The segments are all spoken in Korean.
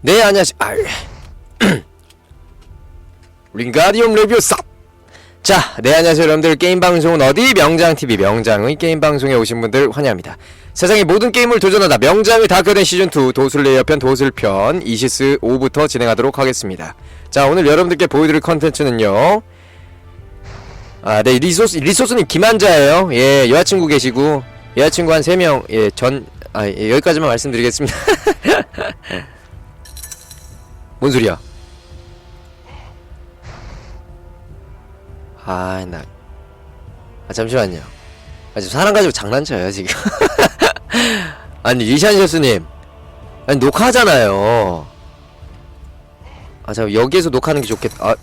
네 안녕하세요. 아, 링가디움 레뷰 쌉! 자, 네 안녕하세요 여러분들. 게임 방송은 어디? 명장TV 명장의 게임 방송에 오신 분들 환영합니다. 세상의 모든 게임을 도전하다. 명장의 다크된 시즌2 도술레이어편 도술편 이시스 5부터 진행하도록 하겠습니다. 자 오늘 여러분들께 보여드릴 컨텐츠는요. 아, 네, 리소스, 리소스님 김한자예요. 예, 여자친구 계시고 여자친구 한 3명 예, 전, 아, 예, 여기까지만 말씀드리겠습니다 뭔 소리야? 아, 나. 아, 잠시만요. 아, 지금 사람 가지고 장난쳐요, 지금. 아니, 리샨셔스님. 아니, 녹화하잖아요. 아, 잠깐, 여기에서 녹화하는 게 좋겠다. 아.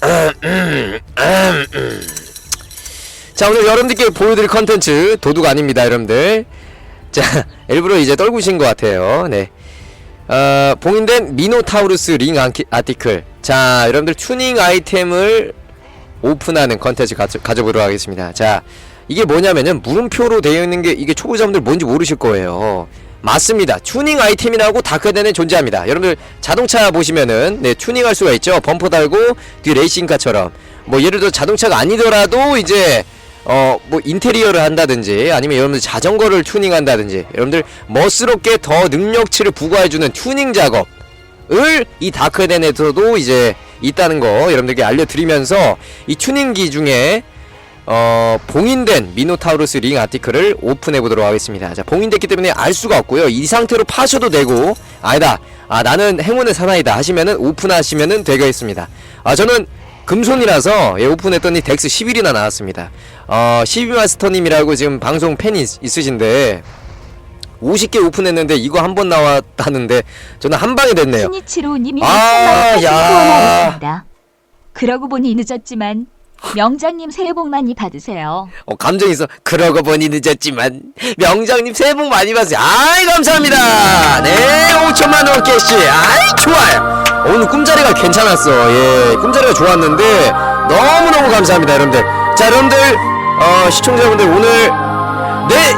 자, 오늘 여러분들께 보여드릴 컨텐츠, 도둑 아닙니다, 여러분들. 자, 일부러 이제 떨구신 것 같아요. 네. 어, 봉인된 미노타우루스 링 아키, 아티클. 자 여러분들 튜닝 아이템을 오픈하는 컨텐츠 가져, 가져보도록 하겠습니다. 자 이게 뭐냐면은 물음표로 되어 있는 게 이게 초보자분들 뭔지 모르실 거예요. 맞습니다. 튜닝 아이템이라고 다크덴에 존재합니다. 여러분들 자동차 보시면은 네 튜닝할 수가 있죠. 범퍼 달고 뒤 레이싱카처럼. 뭐 예를 들어 자동차가 아니더라도 이제 어 뭐 인테리어를 한다든지 아니면 여러분들 자전거를 튜닝한다든지 여러분들 멋스럽게 더 능력치를 부과해주는 튜닝 작업을 이 다크덴에서도 이제 있다는 거 여러분들께 알려드리면서 이 튜닝기 중에 어 봉인된 미노타우루스 링 아티클을 오픈해 보도록 하겠습니다. 자 봉인됐기 때문에 알 수가 없고요. 이 상태로 파셔도 되고 아니다. 아 나는 행운의 사나이다 하시면은 오픈하시면은 되겠습니다. 아 저는 금손이라서 예, 오픈했더니 덱스 11이나 나왔습니다. 어 12마스터님이라고 지금 방송 팬이 있, 있으신데 50개 오픈했는데 이거 한 번 나왔다는데 저는 한 방에 됐네요. 신이치로님이 아, 야. 그러고 보니 늦었지만 명장님 새해 복 많이 받으세요. 어, 감정 있어. 그러고 보니 늦었지만 명장님 새해 복 많이 받으세요. 아이 감사합니다. 네, 5천만 원 캐시. 아이 좋아요. 어, 오늘 꿈자리가 괜찮았어. 예, 꿈자리가 좋았는데 너무 너무 감사합니다, 여러분들. 자, 여러분들 어, 시청자분들 오늘 네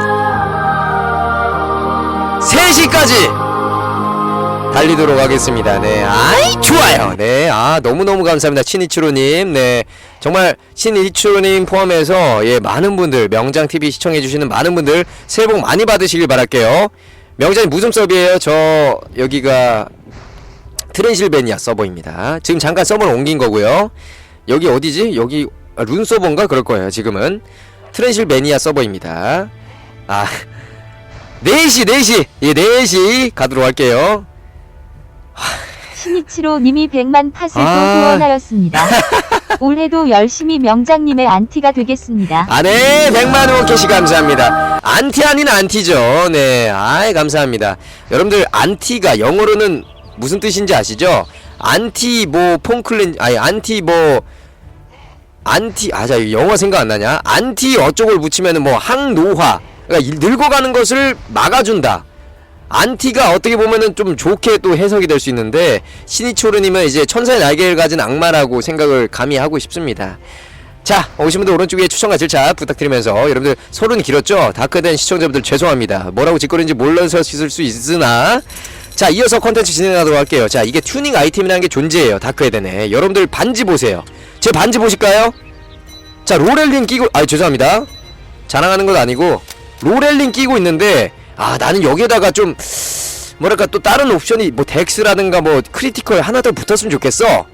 3시까지 달리도록 하겠습니다. 네, 아이 좋아요. 네, 아 너무 너무 감사합니다, 신이치로님. 네, 정말 신이치로님 포함해서 예 많은 분들 명장 TV 시청해 주시는 많은 분들 새해 복 많이 받으시길 바랄게요. 명장이 무슨 서비예요? 저 여기가 트랜실베니아 서버입니다. 지금 잠깐 서버를 옮긴 거고요. 여기 어디지? 여기 아, 룬 서버인가 그럴 거예요. 지금은 트랜실베니아 서버입니다. 아 4시 4시 예 4시 가도록 할게요. 신이치로님이 100만 팟을 또 아. 후원하였습니다. 올해도 열심히 명장님의 안티가 되겠습니다. 아네 100만 원 캐시 감사합니다 안티 아닌 안티죠 네 아이 감사합니다 여러분들 안티가 영어로는 무슨 뜻인지 아시죠 안티 뭐 폼클렌 아니 안티 뭐 안티 아자 영어 생각 안 나냐 안티 어쩌고를 붙이면은 뭐 항노화 그러니까 이- 늙어가는 것을 막아준다 안티가 어떻게 보면은 좀 좋게 또 해석이 될 수 있는데 신이초르님은 이제 천사의 날개를 가진 악마라고 생각을 감히 하고 싶습니다. 자, 오신 분들 오른쪽에 추천과 질차 부탁드리면서 여러분들 서론이 길었죠? 다크된 시청자분들 죄송합니다. 뭐라고 짓거리는지 몰라서 있을 수 있으나 자, 이어서 컨텐츠 진행하도록 할게요. 자, 이게 튜닝 아이템이라는 게 존재해요. 다크에덴에. 여러분들 반지 보세요. 제 반지 보실까요? 자, 로렐링 끼고 아, 죄송합니다. 자랑하는 건 아니고 로렐링 끼고 있는데 아, 나는 여기에다가 좀 뭐랄까 또 다른 옵션이 뭐 덱스라든가 뭐 크리티컬 하나 더 붙었으면 좋겠어.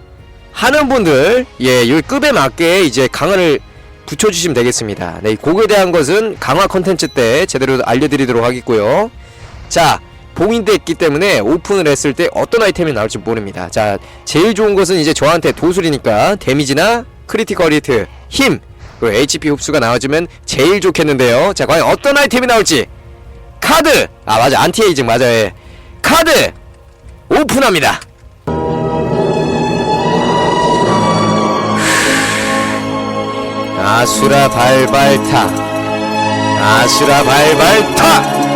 하는 분들 예, 요 급에 맞게 이제 강화를 붙여주시면 되겠습니다. 네, 곡에 대한 것은 강화 컨텐츠 때 제대로 알려드리도록 하겠고요. 자, 봉인됐기 때문에 오픈을 했을 때 어떤 아이템이 나올지 모릅니다. 자, 제일 좋은 것은 이제 저한테 도술이니까 데미지나 크리티컬 히트, 힘, 그리고 HP 흡수가 나와주면 제일 좋겠는데요. 자, 과연 어떤 아이템이 나올지 카드! 아, 맞아. 안티에이징 맞아요. 예. 카드! 오픈합니다. 아수라 발발타 아수라 발발타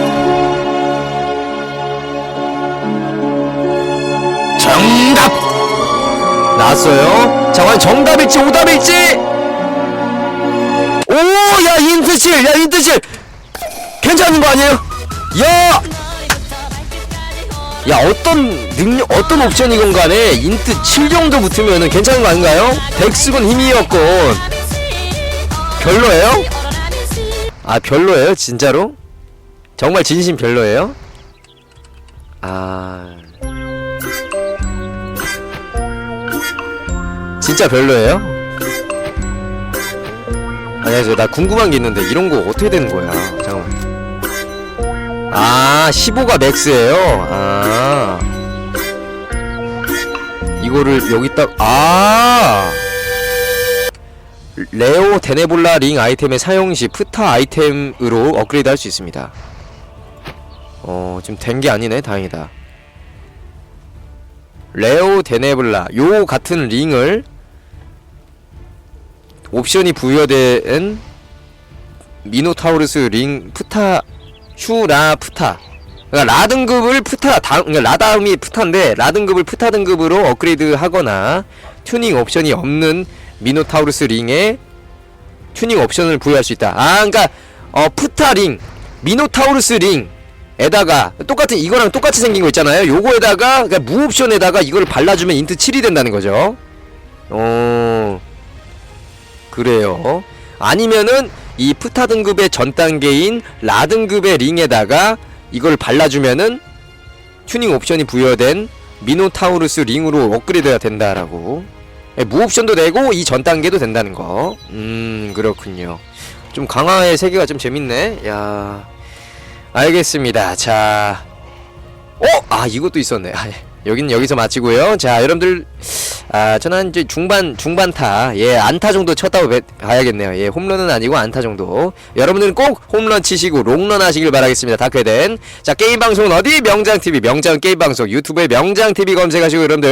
정답 나왔어요 자 과연 정답일지 오답일지 오 야 인트칠 야 인트칠 괜찮은 거 아니에요 야 야 어떤 능력 어떤 옵션이건 간에 인트 7 정도 붙으면은 괜찮은 거 아닌가요? 백숙은 힘이었건 별로예요? 아 별로예요 진짜로? 정말 진심 별로예요? 아 진짜 별로예요? 아니 나 궁금한 게 있는데 이런 거 어떻게 되는 거야? 잠깐만. 아 15가 맥스예요? 아. 이거를 여기다 아! 레오 데네볼라 링 아이템의 사용 시 프타 아이템으로 업그레이드 할 수 있습니다. 어 지금 된 게 아니네? 다행이다. 레오 데네블라 요 같은 링을 옵션이 부여된 미노타우루스 링 푸타 슈라 푸타 그러니까 라 등급을 푸타 다 그러니까 라 다음이 푸타인데 라 등급을 푸타 등급으로 업그레이드 하거나 튜닝 옵션이 없는 미노타우루스 링에 튜닝 옵션을 부여할 수 있다. 아, 그러니까 어 푸타 링, 미노타우루스 링 에다가 똑같은 이거랑 똑같이 생긴 거 있잖아요. 요거에다가 그러니까 무 옵션에다가 이걸 발라주면 인트 7이 된다는 거죠. 어 그래요. 아니면은 이 푸타 등급의 전 단계인 라 등급의 링에다가 이걸 발라주면은 튜닝 옵션이 부여된 미노타우루스 링으로 업그레이드가 된다라고. 예, 무 옵션도 되고 이 전 단계도 된다는 거. 음 그렇군요. 좀 강화의 세계가 좀 재밌네. 야 알겠습니다. 자, 어? 아 이것도 있었네. 아, 예. 여기는 여기서 마치고요. 자 여러분들 아 저는 이제 중반 중반타 예 안타 정도 쳤다고 배- 봐야겠네요. 예 홈런은 아니고 안타 정도. 여러분들은 꼭 홈런 치시고 롱런 하시길 바라겠습니다. 다크에덴 자 게임 방송은 어디 명장 TV 명장 게임 방송 유튜브에 명장 TV 검색하시고 여러분들.